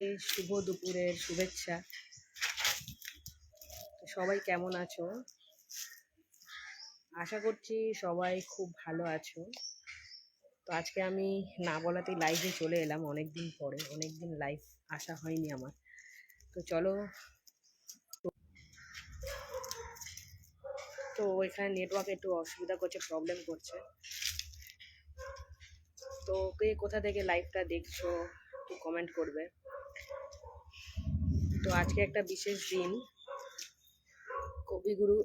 শুভ দুপুরের শুভেচ্ছা। সবাই কেমন আছো? আশা করছি সবাই খুব ভালো আছো। তো আজকে আমি না বলাতেই লাইভে চলে এলাম অনেক দিন পরে। অনেক দিন লাইভ আসা হয়নি আমার। তো চলো। তো এখানে নেটওয়ার্ক একটু অসুবিধা করছে প্রবলেম করছে। তো কে কোথা থেকে লাইভটা দেখছ, একটু কমেন্ট করবে। তো আজকে একটা বিশেষ দিন। কবিগুরু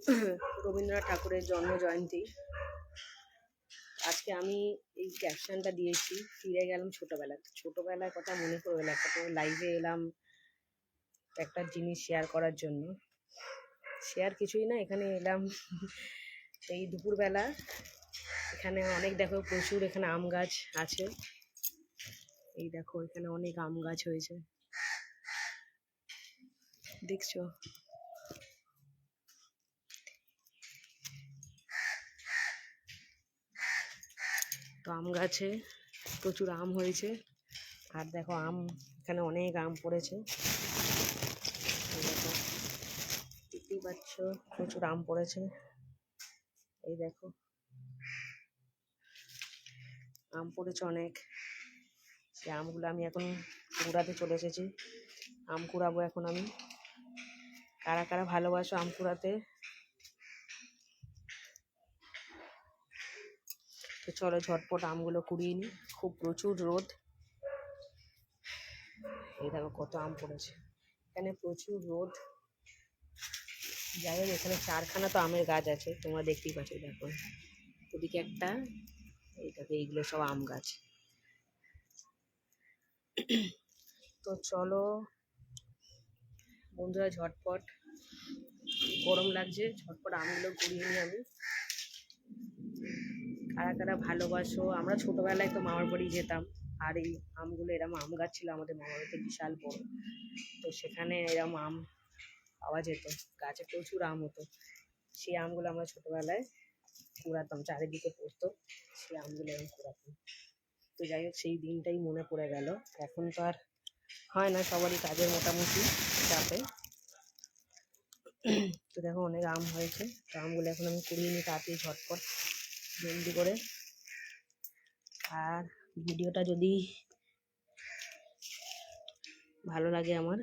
রবীন্দ্রনাথ ঠাকুরের জন্ম জয়ন্তী আজকে আমি এই ক্যাপশনটা দিয়েছি, ফিরে গেলাম ছোটবেলা ছোটবেলার কথা মনে পড়ে গেল একটা লাইভে এলাম, একটা জিনিস শেয়ার করার জন্য। শেয়ার কিছুই না, এখানে এলাম। এই দুপুরবেলা, এখানে অনেক দেখো, প্রচুর এখানে আম গাছ আছে। এই দেখো, এখানে অনেক আম গাছ হয়েছে। দেখছ? তো আম গাছে প্রচুর আম হয়েছে। আর দেখো আম, এখানে অনেক আম পড়েছে। দেখতেই পাচ্ছ, প্রচুর আম পড়েছে। এই দেখো, আম পড়েছে অনেক। সেই আমগুলো আমি এখন কুড়াতে চলে এসেছি। আম কুড়াবো এখন আমি। কারা কারা ভালোবাসো আম কুড়াতে তো চলো ঝটপট আমগুলো কুড়িয়ে নিই। খুব প্রচুর রোদ। এই দেখো কত আম পড়েছে। এখানে প্রচুর রোদ। যাই হোক, এখানে চারখানা তো আমের গাছ আছে, তোমরা দেখতেই পাচ্ছ দেখো। ওদিকে একটা এই দেখো এইগুলো সব আম গাছ। তো চলো বন্ধুরা, ঝটপট। গরম লাগছে, ঝটপট আমগুলো কুড়িয়ে নিই আমি। কারা কারা ভালোবাসো, আমরা ছোটবেলায় তো মামার বাড়ি যেতাম, আর এই আমগুলো এরম আম গাছ ছিল, আমাদের মামার বাড়িতে বিশাল বড়। তো সেখানে এরম আম পাওয়া যেত, গাছে প্রচুর আম হতো। সেই আমগুলো আমরা ছোটবেলায় কুড়াতাম চারিদিকে পড়তো, সেই আমগুলো এরকম কুড়াতাম তো যাই হোক, সেই দিনটাই মনে পড়ে গেল। এখন তো আর হয় না, সবারই কাজের মোটামুটি। চাপে। তো দেখো অনেক আম হয়েছে। তো আমগুলো এখন আমি কুড়িয়ে নিই তাড়াতাড়ি ঝটপট, জলদি করে। আর ভিডিওটা যদি ভালো লাগে আমার,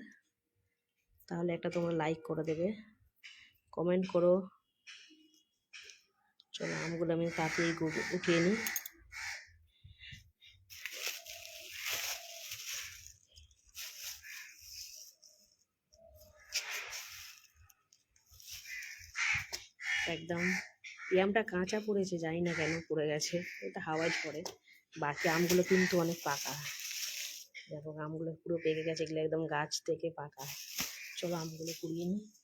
তাহলে একটা তোমরা লাইক করে দেবে। কমেন্ট করো। চলো আমগুলো আমি তাড়াতাড়ি উঠিয়ে নিই। একদম। আমটা কাঁচা পড়েছে, জানি না কেন পড়ে গেছে। এটা হাওয়ায় পড়ে বাকি আমগুলো কিন্তু অনেক পাকা। দেখো, আমগুলো পুরো পেকে গেছে, এগুলো একদম গাছ থেকে পাকা। চলো আমগুলো কুড়িয়ে নিই।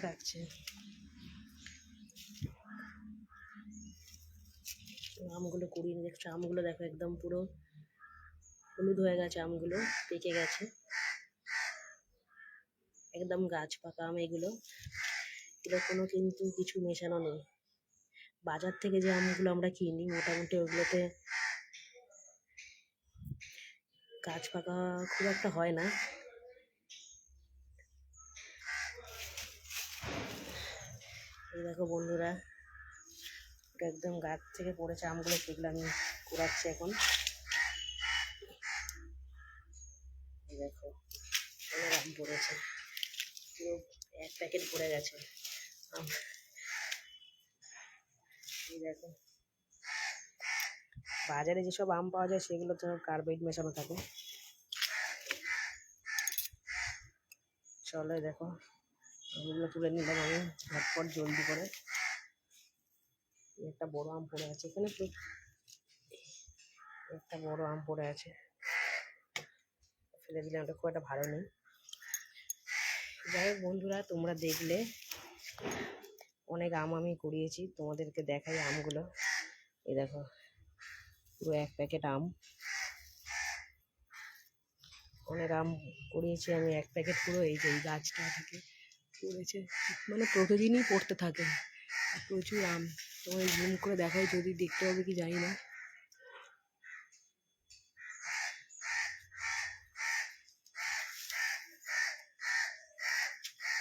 ডাকছে। আমগুলো কুড়িয়ে দেখছ, আমগুলো দেখো একদম পুরো হলুদ হয়ে গেছে আমগুলো, পেকে গেছে। একদম গাছ পাকা আম এগুলো। এগুলো কোনো কিন্তু কিছু মেশানো নেই। বাজার থেকে যে আমগুলো আমরা কিনি, মোটামুটি ওগুলোতে গাছ পাকা খুব একটা হয় না। দেখো বন্ধুরা একদম গাছ থেকে পড়েছে আমগুলো সেগুলো আমি কুড়াচ্ছি এখন। দেখো আম পড়েছে। পুরো এক প্যাকেট পড়ে গেছে আম। দেখো, বাজারে যেসব আম পাওয়া যায় সেগুলো তো কার্বাইড মেশানো থাকে। চলো দেখো আমগুলো তুলে নিলাম আমি, ঝটপট জলদি করে। একটা বড় আম পড়ে আছে এখানে তো। একটা বড় আম পড়ে আছে। ফেলে দিলাম ওটা খুব একটা ভালো নেই। যাই হোক বন্ধুরা, তোমরা দেখলে অনেক আম আমি কুড়িয়েছি, তোমাদেরকে দেখাই আমগুলো। এই দেখো, পুরো এক প্যাকেট আম। অনেক আম কুড়িয়েছি আমি, এক প্যাকেট পুরো এই যে এই গাছটা থেকে। পড়েছে। মানে প্রতিদিনই পড়তে থাকে। প্রচুর আম। তোমার জুম করে দেখাই, যদি দেখতে হবে কি জানি না।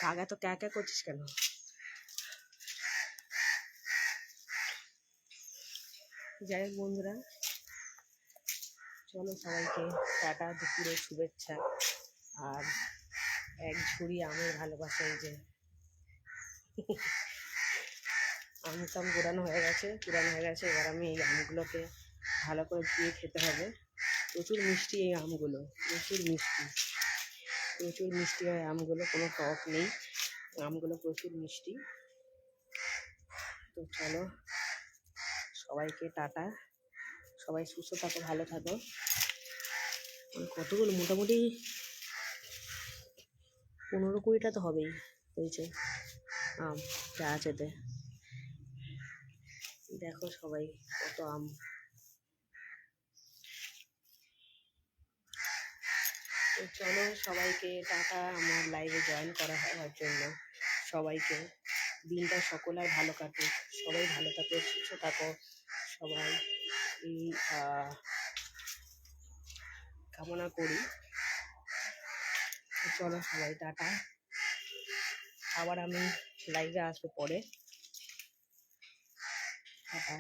কাকা তো ক্যা ক্যা করছিস কেন? যাই হোক বন্ধুরা, চলো সবাইকে টাটা, দুপুরের শুভেচ্ছা। আর এক ঝুড়ি আমের ভালোবাসা এই যে। আম টাম গোড়ানো হয়ে গেছে পুরানো হয়ে গেছে। এবার আমি এই আমগুলোকে ভালো করে ধুয়ে খেতে হবে। প্রচুর মিষ্টি এই আমগুলো, প্রচুর মিষ্টি। প্রচুর মিষ্টি হয় আমগুলো, কোনো টক নেই। আমগুলো প্রচুর মিষ্টি। তো চলো, সবাইকে টাটা। সবাই সুস্থ থাকো, ভালো থাকো। কতগুলো? মোটামুটি পনেরো কুড়িটা তো হবেই হয়েছে আম, যা আছেতে দেখো সবাই কত আম। চলো সবাইকে টাটা, আমার লাইভে জয়েন করা হওয়ার জন্য। সবাইকে, দিনটা সকলের ভালো কাটুক। সবাই ভালো থাকো, সুস্থ থাকো। সবাই এই কামনা করি। চলো সবাই টাটা। আবার আমি লাইভে আসব পরে। টাটা।